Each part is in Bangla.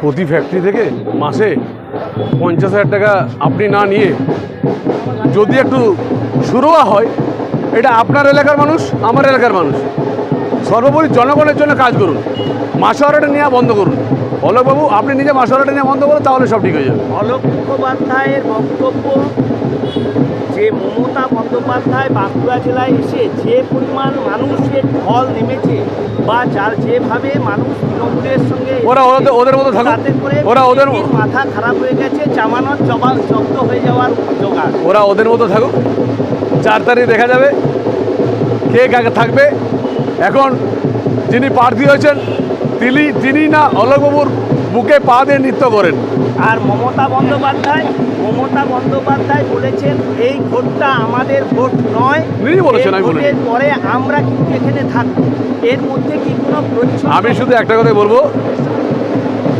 প্রতি ফ্যাক্টরি থেকে মাসে পঞ্চাশ হাজার টাকা আপনি না নিয়ে যদি একটু শুরুয়া হয়, এটা আপনার এলাকার মানুষ, আমার এলাকার মানুষ। সর্বোপরি জনগণের জন্য কাজ করুন। মাসোয়ারাটা নেওয়া বন্ধ করুন। অলোকবাবু, আপনি নিজে মাসোয়ারাটা নেওয়া বন্ধ করুন, তাহলে সব ঠিক হয়ে যাবে। অলোক মুখোপাধ্যায়ের বক্তব্য যে মমতা বন্দ্যোপাধ্যায় বাঁকুড়া জেলায় এসে যে পরিমাণ মানুষের ঢল নেমেছে বা যার যেভাবে মানুষ তৃণমূলের সঙ্গে ওরা ওদের মতো তাতে করে ওরা ওদের মাথা খারাপ হয়ে গেছে জামানত জবাব জব্দ হয়ে যাওয়ার জোগাড়। ওরা ওদের মতো থাকুক। চার তারিখ দেখা যাবে কে কাকে থাকবে। এখন যিনি প্রার্থী হয়েছেন তিনি তিনি না অলোকবাবুর বুকে পা দিয়ে নৃত্য করেন। আর মমতা বন্দ্যোপাধ্যায় মমতা বন্দ্যোপাধ্যায় বলেছেন এই ভোটটা আমাদের ভোট নয়। বলেছেন, আমি। পরে আমরা কিন্তু এখানে থাকব। এর মধ্যে কি কোনো আমি শুধু একটা কথাই বলব।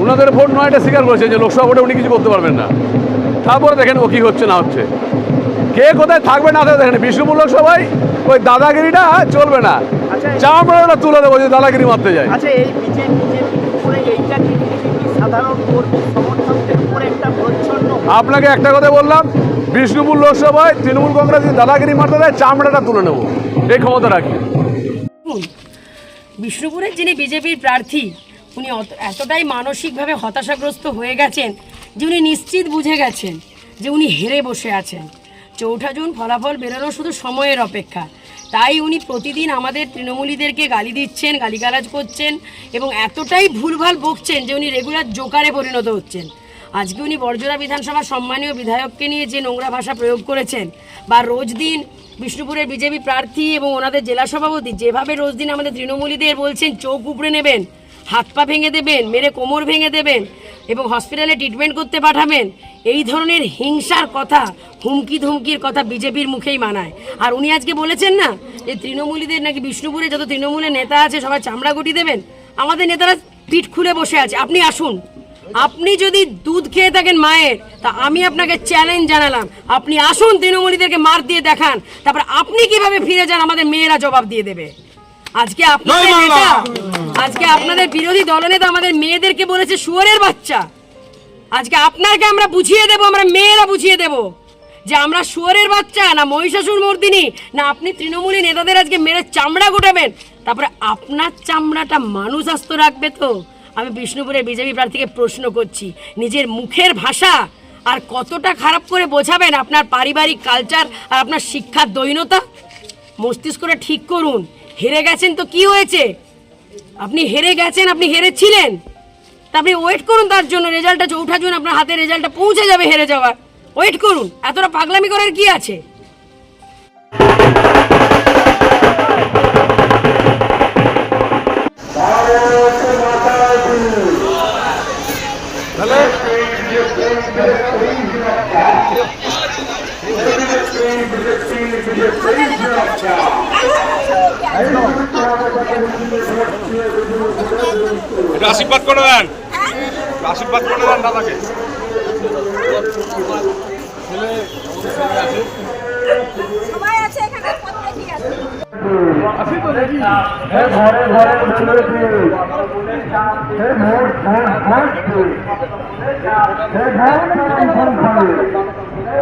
ওনাদের ভোট নয় এটা স্বীকার করেছেন যে লোকসভা ভোটে উনি কিছু করতে পারবেন না। তারপরে দেখেন ও কী হচ্ছে না হচ্ছে। কে কোথায় থাকবে না থাকবে দেখেন বিষ্ণুপুর লোকসভায় ওই দাদাগিরিটা চলবে না। আচ্ছা চামড়াটা তুলে দেবো যে দাদাগিরি মারতে যায়। আচ্ছা এই বিজেপি এইটা কি সাধারণ কর্মী সমর্থকদের উপরে একটা প্রচ্ছন্ন আপনাকে একটা কথা বললাম বিষ্ণুপুর লোকসভায় তৃণমূল কংগ্রেস যদি দাদাগিরি মারতে দেয় চামড়াটা তুলে নেব। এই ক্ষমতা রাখি। দেখুন, বিষ্ণুপুরের যিনি বিজেপির প্রার্থী উনি অত- এতটাই মানসিকভাবে হতাশাগ্রস্ত হয়ে গেছেন যে উনি নিশ্চিত বুঝে গেছেন যে উনি হেরে বসে আছেন। চৌঠা জুন ফলাফল বেরোনো শুধু সময়ের অপেক্ষা। তাই উনি প্রতিদিন আমাদের তৃণমূলীদেরকে গালি দিচ্ছেন, গালিগালাজ করছেন এবং এতটাই ভুলভাল বকছেন যে উনি রেগুলার জোকারে পরিণত হচ্ছেন। আজকে উনি বর্জরা বিধানসভা সম্মানীয় বিধায়ককে নিয়ে যে নোংরা ভাষা প্রয়োগ করেছেন বা রোজ দিন বিষ্ণুপুরের বিজেপি প্রার্থী এবং ওনাদের জেলা সভাপতি যেভাবে রোজ দিন আমাদের তৃণমূলীদের বলছেন, চোখ উপড়ে নেবেন, হাত পা ভেঙে দেবেন, মেরে কোমর ভেঙে দেবেন এবং হসপিটালে ট্রিটমেন্ট করতে পাঠাবেন। এই ধরনের হিংসার কথা হুমকি ধুমকির কথা বিজেপির মুখেই মানায়। আর উনি আজকে বলেছেন না যে তৃণমূলীদের নাকি বিষ্ণুপুরে যত তৃণমূলের নেতা আছে সবাই চামড়া গুটি দেবেন, আমাদের নেতারা পিঠ খুলে বসে আছে। আপনি আসুন। আপনি যদি দুধ খেয়ে থাকেন মায়ের, তা আমি আপনাকে চ্যালেঞ্জ জানালাম। আপনি আসুন তৃণমূলীদেরকে মার দিয়ে দেখান। তারপর আপনি কীভাবে ফিরে যান, আমাদের মেয়েরা জবাব দিয়ে দেবে। আজকে আপনাদের নেতা আজকে আপনাদের বিরোধী দলনেতা আমাদের মেয়েদেরকে বলেছে শুয়োরের বাচ্চা। আজকে আপনাকে আমরা বুঝিয়ে দেব আমরা মেয়েরা বুঝিয়ে দেব যে আমরা শুয়োরের বাচ্চা না মহিষাসুর মর্দিনী না আপনি তৃণমূলী নেতাদের আজকে মেরে চামড়া গোটাবেন। তারপরে আপনার চামড়াটা মানুষ আস্ত রাখবে তো? আমি বিষ্ণুপুরের বিজেপি প্রার্থীকে প্রশ্ন করছি নিজের মুখের ভাষা আর কতটা খারাপ করে বোঝাবেন আপনার পারিবারিক কালচার আর আপনার শিক্ষার দৈনতা? মস্তিষ্কটা ঠিক করুন। হেরে গেছেন তো কি হয়েছে? আপনি হেরে গেছেন, আপনি হেরেছিলেন। তা আপনি ওয়েট করুন তার জন্য রেজাল্টটা চৌঠা জুন আপনার হাতে রেজাল্টটা পৌঁছে যাবে হেরে যাওয়ার। ওয়েট করুন, এতটা পাগলামি করার কি আছে? একটু আশীর্বাদ করে দেন। আশীর্বাদ করে দেন দাদাকে। সবাই আছে এখানে প্রত্যেকই আছে। জানি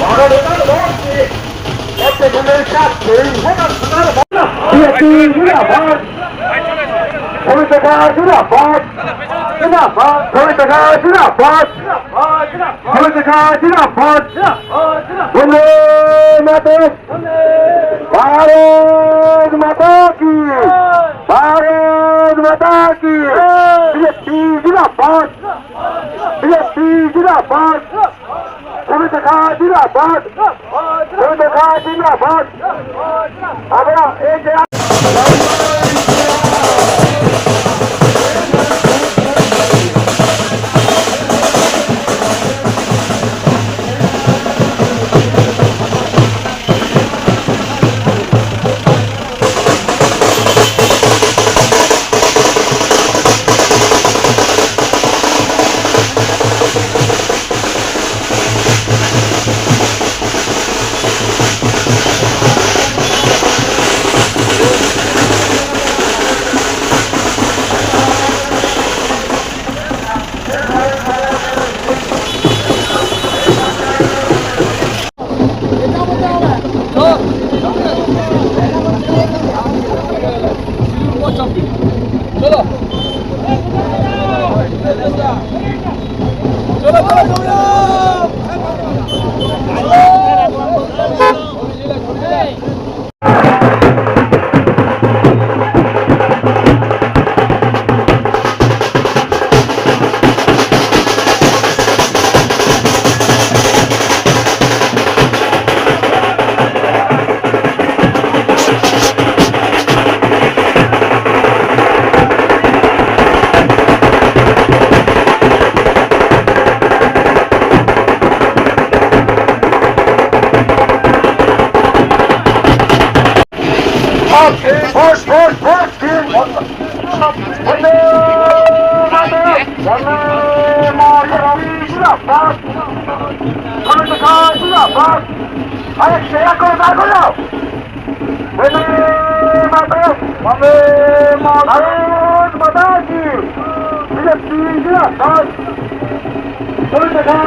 ভারতের লোক একটা গুণের কাজ বিজেপি জিন্দাবাদ বিজেপি জিন্দাবাদ সমিত খা জিন্দাবাদ সমিত খা জিন্দাবাদ আমরা এই যে ভোট ভোট ভোট দিন বন্দে মাতরম বন্দে মাতরম জিন্দাবাদ সমিত খা জিন্দাবাদ করে দাঁড় করে দাও ভারত মাতা কি বিজেপি খা